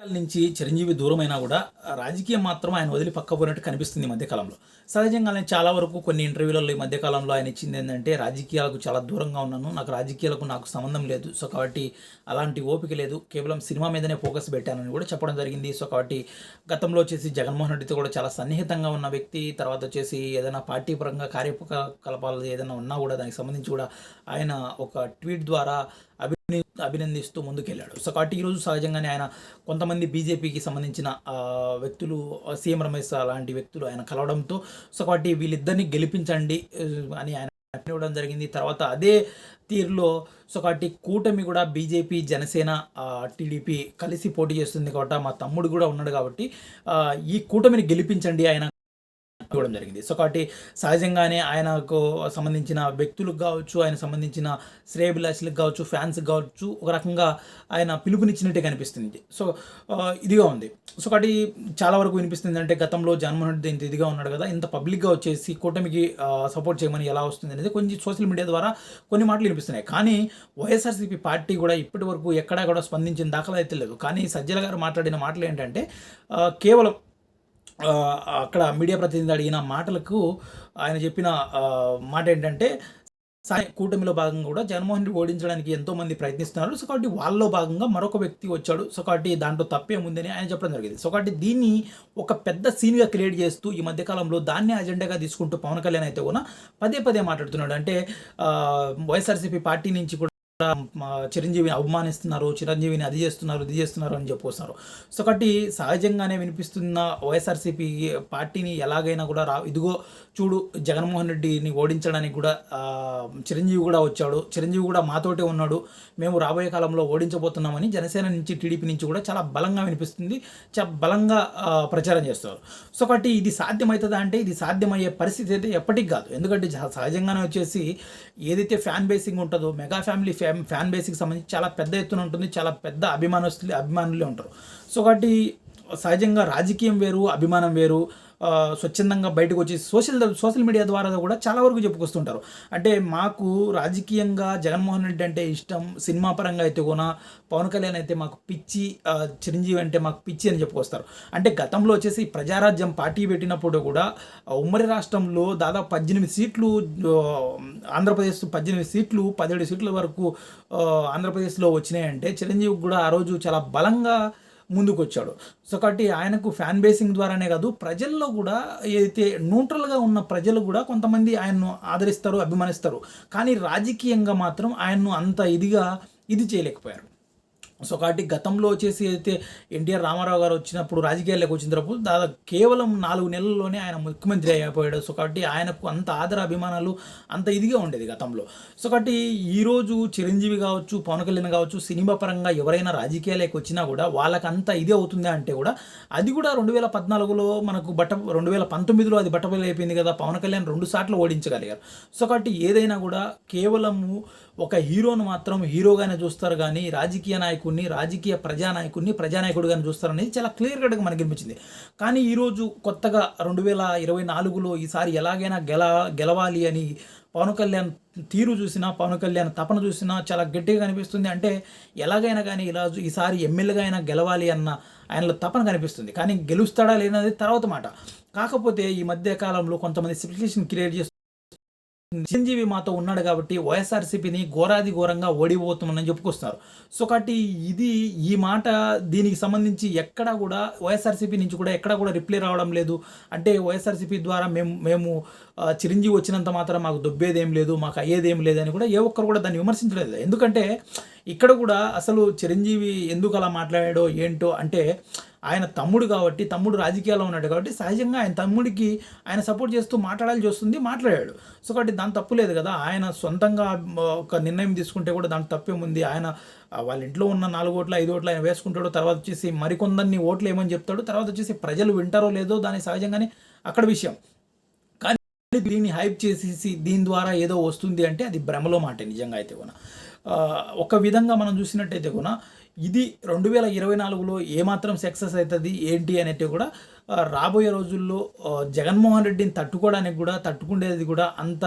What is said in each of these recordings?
నుంచి చిరంజీవి దూరమైనా కూడా రాజకీయం మాత్రం ఆయన వదిలి పక్క పోయినట్టు కనిపిస్తుంది ఈ మధ్యకాలంలో. సహజంగానే చాలా వరకు కొన్ని ఇంటర్వ్యూలలో ఈ మధ్యకాలంలో ఆయన ఇచ్చింది ఏంటంటే రాజకీయాలకు చాలా దూరంగా ఉన్నాను నాకు రాజకీయాలకు నాకు సంబంధం లేదు సో కాబట్టి అలాంటి ఓపిక లేదు కేవలం సినిమా మీదనే ఫోకస్ పెట్టానని కూడా చెప్పడం జరిగింది. సో కాబట్టి గతంలో వచ్చేసి జగన్మోహన్ రెడ్డితో కూడా చాలా సన్నిహితంగా ఉన్న వ్యక్తి తర్వాత వచ్చేసి ఏదైనా పార్టీ పరంగా కార్యకలాపాలు ఏదైనా ఉన్నా కూడా దానికి సంబంధించి కూడా ఆయన ఒక ట్వీట్ ద్వారా అభినందిస్తూ ముందుకెళ్ళాడు. సో కాబట్టి ఈరోజు సహజంగానే ఆయన కొంతమంది బీజేపీకి సంబంధించిన వ్యక్తులు సీఎం రమేష్ లాంటి వ్యక్తులు ఆయన కలవడంతో సో కాబట్టి వీళ్ళిద్దరిని గెలిపించండి అని ఆయన ఇవ్వడం జరిగింది. తర్వాత అదే తీరులో సో కాబట్టి కూటమి కూడా బీజేపీ జనసేన టీడీపీ కలిసి పోటీ చేస్తుంది కాబట్టి మా తమ్ముడు కూడా ఉన్నాడు కాబట్టి ఈ కూటమిని గెలిపించండి ఆయన ఇవ్వడం జరిగింది. సో కాబట్టి సహజంగానే ఆయనకు సంబంధించిన వ్యక్తులకు కావచ్చు ఆయన సంబంధించిన శ్రేయభిలాషులకు కావచ్చు ఫ్యాన్స్కి కావచ్చు ఒక రకంగా ఆయన పిలుపునిచ్చినట్టే కనిపిస్తుంది. సో ఇదిగా ఉంది. సో కాబట్టి చాలా వరకు వినిపిస్తుంది అంటే గతంలో జగన్మోహన్ రెడ్డి ఇంత ఇదిగా ఉన్నాడు కదా ఇంత పబ్లిక్గా వచ్చేసి కూటమికి సపోర్ట్ చేయమని ఎలా వస్తుంది అనేది కొంచెం సోషల్ మీడియా ద్వారా కొన్ని మాటలు వినిపిస్తున్నాయి. కానీ వైఎస్ఆర్సీపీ పార్టీ కూడా ఇప్పటి వరకు ఎక్కడా కూడా స్పందించిన దాఖలా అయితే లేదు. కానీ సజ్జల గారు మాట్లాడిన మాటలు ఏంటంటే కేవలం అక్కడ మీడియా ప్రతినిధి అడిగిన మాటలకు ఆయన చెప్పిన మాట ఏంటంటే కూటమిలో భాగంగా కూడా జగన్మోహన్ రెడ్డి ఓడించడానికి ఎంతోమంది ప్రయత్నిస్తున్నారు. సో కాబట్టి వాళ్ళలో భాగంగా మరొక వ్యక్తి వచ్చాడు. సో కాబట్టి దాంట్లో తప్పేముందని ఆయన చెప్పడం జరిగింది. సో కాబట్టి దీన్ని ఒక పెద్ద సీన్గా క్రియేట్ చేస్తూ ఈ మధ్యకాలంలో దాన్ని అజెండాగా తీసుకుంటూ పవన్ కళ్యాణ్ అయితే కూడా పదే పదే మాట్లాడుతున్నాడు. అంటే వైఎస్ఆర్సీపీ పార్టీ నుంచి కూడా చిరంజీవిని అవమానిస్తున్నారు చిరంజీవిని అది చేస్తున్నారు ఇది చేస్తున్నారు అని చెప్పొస్తున్నారు సో కాబట్టి సహజంగానే వినిపిస్తున్న వైఎస్ఆర్సీపీ పార్టీని ఎలాగైనా కూడా రా ఇదిగో చూడు జగన్మోహన్ రెడ్డిని ఓడించడానికి కూడా చిరంజీవి కూడా వచ్చాడు. చిరంజీవి కూడా మాతోటే ఉన్నాడు. మేము రాబోయే కాలంలో ఓడించబోతున్నామని జనసేన నుంచి టీడీపీ నుంచి కూడా చాలా బలంగా వినిపిస్తుంది. చాలా బలంగా ప్రచారం చేస్తారు. సో కాబట్టి ఇది సాధ్యమవుతుందా అంటే ఇది సాధ్యమయ్యే పరిస్థితి అయితే ఎప్పటికి కాదు. ఎందుకంటే సహజంగానే వచ్చేసి ఏదైతే ఫ్యాన్ బేసింగ్ ఉంటుందో mega family fan fan basing సంబంధించి చాలా పెద్ద ఎత్తున ఉంటుంది చాలా పెద్ద అభిమానస్తులు అభిమానులే ఉంటారు. సో కాబట్టి సహజంగా రాజకీయం వేరు అభిమానం వేరు స్వచ్ఛందంగా బయటకు వచ్చి సోషల్ సోషల్ మీడియా ద్వారా కూడా చాలా వరకు చెప్పుకొస్తుంటారు. అంటే మాకు రాజకీయంగా జగన్మోహన్ రెడ్డి అంటే ఇష్టం సినిమా పరంగా అయితే కూడా పవన్ కళ్యాణ్ అయితే మాకు పిచ్చి చిరంజీవి అంటే మాకు పిచ్చి అని చెప్పుకొస్తారు. అంటే గతంలో వచ్చేసి ప్రజారాజ్యం పార్టీ పెట్టినప్పుడు కూడా ఉమ్మడి రాష్ట్రంలో దాదాపు పద్దెనిమిది సీట్లు ఆంధ్రప్రదేశ్ పద్దెనిమిది సీట్లు పదిహేడు సీట్ల వరకు ఆంధ్రప్రదేశ్లో వచ్చినాయంటే చిరంజీవి కూడా ఆ రోజు చాలా బలంగా ముందుకొచ్చాడు. సో కాబట్టి ఆయనకు ఫ్యాన్ బేసింగ్ ద్వారానే కాదు ప్రజల్లో కూడా ఏదైతే న్యూట్రల్గా ఉన్న ప్రజలు కూడా కొంతమంది ఆయన్ను ఆదరిస్తారు అభిమానిస్తారు. కానీ రాజకీయంగా మాత్రం ఆయన్ను అంత ఇదిగా ఇది చేయలేకపోయారు. సో కాబట్టి గతంలో వచ్చేసి అయితే ఎన్టీఆర్ రామారావు గారు వచ్చినప్పుడు రాజకీయాల్లోకి వచ్చిన తర్వాత దాదాపు కేవలం నాలుగు నెలల్లోనే ఆయన ముఖ్యమంత్రి అయిపోయాడు. సో కాబట్టి ఆయనకు అంత ఆదర అభిమానాలు అంత ఇదిగా ఉండేది గతంలో. సో కాబట్టి ఈరోజు చిరంజీవి కావచ్చు పవన్ కళ్యాణ్ కావచ్చు సినిమా పరంగా ఎవరైనా రాజకీయాలకు వచ్చినా కూడా వాళ్ళకంత ఇదే అవుతుంది అంటే కూడా అది కూడా రెండు వేల పద్నాలుగులో మనకు బట్ట రెండు వేల పంతొమ్మిదిలో అది బట్టబయలు అయిపోయింది కదా. పవన్ కళ్యాణ్ రెండు సార్లు ఓడించగలిగారు. సో కాబట్టి ఏదైనా కూడా కేవలము ఒక హీరోను మాత్రం హీరోగానే చూస్తారు కానీ రాజకీయ నాయకుడిని రాజకీయ ప్రజానాయకుడిని ప్రజానాయకుడిగానే చూస్తారు అనేది చాలా క్లియర్ కట్గా మనకి అనిపించింది కానీ ఈరోజు కొత్తగా రెండు వేల ఇరవై నాలుగులో ఈసారి ఎలాగైనా గెల గెలవాలి అని పవన్ కళ్యాణ్ తీరు చూసినా పవన్ కళ్యాణ్ తపన చూసినా చాలా గట్టిగా కనిపిస్తుంది అంటే ఎలాగైనా కానీ ఇలా ఈసారి ఎమ్మెల్యేగా అయినా గెలవాలి అన్న ఆయనలో తపన కనిపిస్తుంది. కానీ గెలుస్తాడా లేదనేది తర్వాత మాట. కాకపోతే ఈ మధ్య కాలంలో కొంతమంది సిచ్యువేషన్ క్రియేట్ చేస్తూ చిరంజీవి మాతో ఉన్నాడు కాబట్టి వైఎస్ఆర్సీపీని ఘోరాది ఘోరంగా ఓడిపోతున్నామని చెప్పుకొస్తున్నారు సో కాబట్టి ఇది ఈ మాట దీనికి సంబంధించి ఎక్కడా కూడా వైఎస్ఆర్సీపీ నుంచి కూడా ఎక్కడా కూడా రిప్లై రావడం లేదు. అంటే వైఎస్ఆర్సీపీ ద్వారా మేము మేము చిరంజీవి వచ్చినంత మాత్రం మాకు దొబ్బేదేం లేదు మాకు అయ్యేదేం లేదు అని కూడా ఏ ఒక్కరు కూడా దాన్ని విమర్శించలేదు. ఎందుకంటే ఇక్కడ కూడా అసలు చిరంజీవి ఎందుకు అలా మాట్లాడాడో ఏంటో అంటే ఆయన తమ్ముడు కాబట్టి తమ్ముడు రాజకీయాల్లో ఉన్నాడు కాబట్టి సహజంగా ఆయన తమ్ముడికి ఆయన సపోర్ట్ చేస్తూ మాట్లాడాల్సి వస్తుంది మాట్లాడాడు. సో కాబట్టి దాని తప్పు లేదు కదా. ఆయన సొంతంగా ఒక నిర్ణయం తీసుకుంటే కూడా దాని తప్పేముంది ఆయన వాళ్ళ ఇంట్లో ఉన్న నాలుగు ఓట్లు ఐదు ఓట్లు ఆయన వేసుకుంటాడు తర్వాత వచ్చేసి మరికొందరిని ఓట్లు ఏమని చెప్తాడు తర్వాత వచ్చేసి ప్రజలు వింటారో లేదో దాని సహజంగానే అక్కడ విషయం. కానీ దీన్ని హైప్ చేసేసి దీని ద్వారా ఏదో వస్తుంది అంటే అది భ్రమలో మాట నిజంగా అయితే కూడా. ఒక విధంగా మనం చూసినట్టయితే కూడా ఇది రెండు వేల ఇరవై నాలుగులో ఏమాత్రం సక్సెస్ అవుతుంది ఏంటి అనేది కూడా రాబోయే రోజుల్లో జగన్మోహన్ రెడ్డిని తట్టుకోవడానికి కూడా తట్టుకునేది కూడా అంత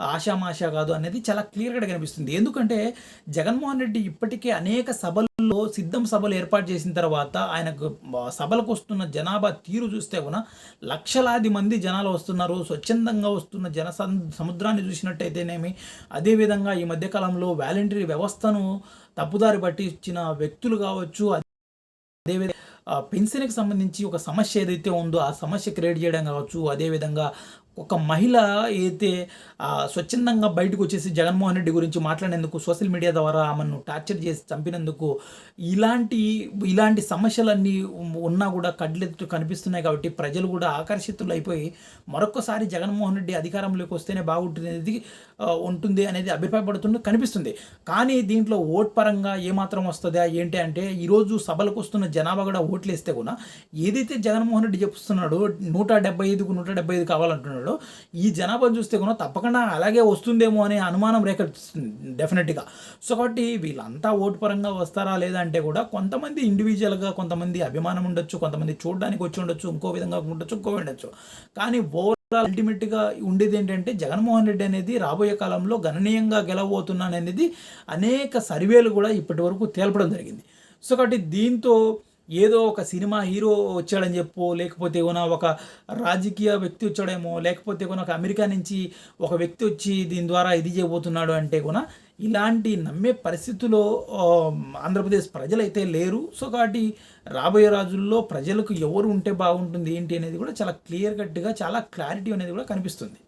ఆషామాషా కాదు అనేది చాలా క్లియర్గా కనిపిస్తుంది. ఎందుకంటే జగన్మోహన్ రెడ్డి ఇప్పటికే అనేక సభల్లో సిద్ధం సభలు ఏర్పాటు చేసిన తర్వాత ఆయనకు సభలకు వస్తున్న జనాభా తీరు చూస్తే కూడా లక్షలాది మంది జనాలు వస్తున్నారు. స్వచ్ఛందంగా వస్తున్న జన సముద్రాన్ని చూసినట్టయితేనేమి అదేవిధంగా ఈ మధ్యకాలంలో వాలంటరీ వ్యవస్థను తప్పుదారి పట్టించిన వ్యక్తులు కావచ్చు అదేవిధంగా పెన్షన్కి సంబంధించి ఒక సమస్య ఏదైతే ఉందో ఆ సమస్య క్రియేట్ చేయడం కావచ్చు అదేవిధంగా ఒక మహిళ అయితే స్వచ్ఛందంగా బయటకు వచ్చేసి జగన్మోహన్ రెడ్డి గురించి మాట్లాడేందుకు సోషల్ మీడియా ద్వారా ఆమెను టార్చర్ చేసి చంపినందుకు ఇలాంటి ఇలాంటి సమస్యలన్నీ ఉన్నా కూడా కడ్లెత్తు కనిపిస్తున్నాయి కాబట్టి ప్రజలు కూడా ఆకర్షితులు అయిపోయి మరొకసారి జగన్మోహన్ రెడ్డి అధికారంలోకి వస్తేనే బాగుంటుంది అనేది ఉంటుంది అనేది అభిప్రాయపడుతుంది కనిపిస్తుంది. కానీ దీంట్లో ఓట్ పరంగా ఏమాత్రం వస్తుందా ఏంటి అంటే ఈరోజు సభలకు వస్తున్న జనాభా కూడా ఓట్లు వేస్తే కూడా ఏదైతే జగన్మోహన్ రెడ్డి చెప్తున్నాడో నూట డెబ్బై ఐదుకు నూట డెబ్బై ఐదు కావాలంటున్నాడు ఈ జనాభా చూస్తే కూడా తప్పకుండా అలాగే వస్తుందేమో అనే అనుమానం రేకెత్తిస్తుంది డెఫినెట్గా సో కాబట్టి వీళ్ళంతా ఓటు పరంగా వస్తారా లేదా అంటే కూడా కొంతమంది ఇండివిజువల్గా కొంతమంది అభిమానం ఉండొచ్చు కొంతమంది చూడడానికి వచ్చి ఉండొచ్చు ఇంకో విధంగా ఉండొచ్చు ఇంకో ఉండొచ్చు. కానీ ఓవరాల్ అల్టిమేట్గా ఉండేది ఏంటంటే జగన్మోహన్ రెడ్డి అనేది రాబోయే కాలంలో గణనీయంగా గెలవబోతున్నాను అనేది అనేక సర్వేలు కూడా ఇప్పటి వరకు తేల్పడం జరిగింది. సో కాబట్టి దీంతో ఏదో ఒక సినిమా హీరో వచ్చాడని చెప్పు లేకపోతే ఏమైనా ఒక రాజకీయ వ్యక్తి వచ్చాడేమో లేకపోతే కూడా ఒక అమెరికా నుంచి ఒక వ్యక్తి వచ్చి దీని ద్వారా ఇది చేయబోతున్నాడు అంటే కూడా ఇలాంటి నమ్మే పరిస్థితుల్లో ఆంధ్రప్రదేశ్ ప్రజలైతే లేరు. సో కాబట్టి రాబోయే రోజుల్లో ప్రజలకు ఎవరు ఉంటే బాగుంటుంది ఏంటి అనేది కూడా చాలా క్లియర్ కట్గా చాలా క్లారిటీ అనేది కూడా కనిపిస్తుంది.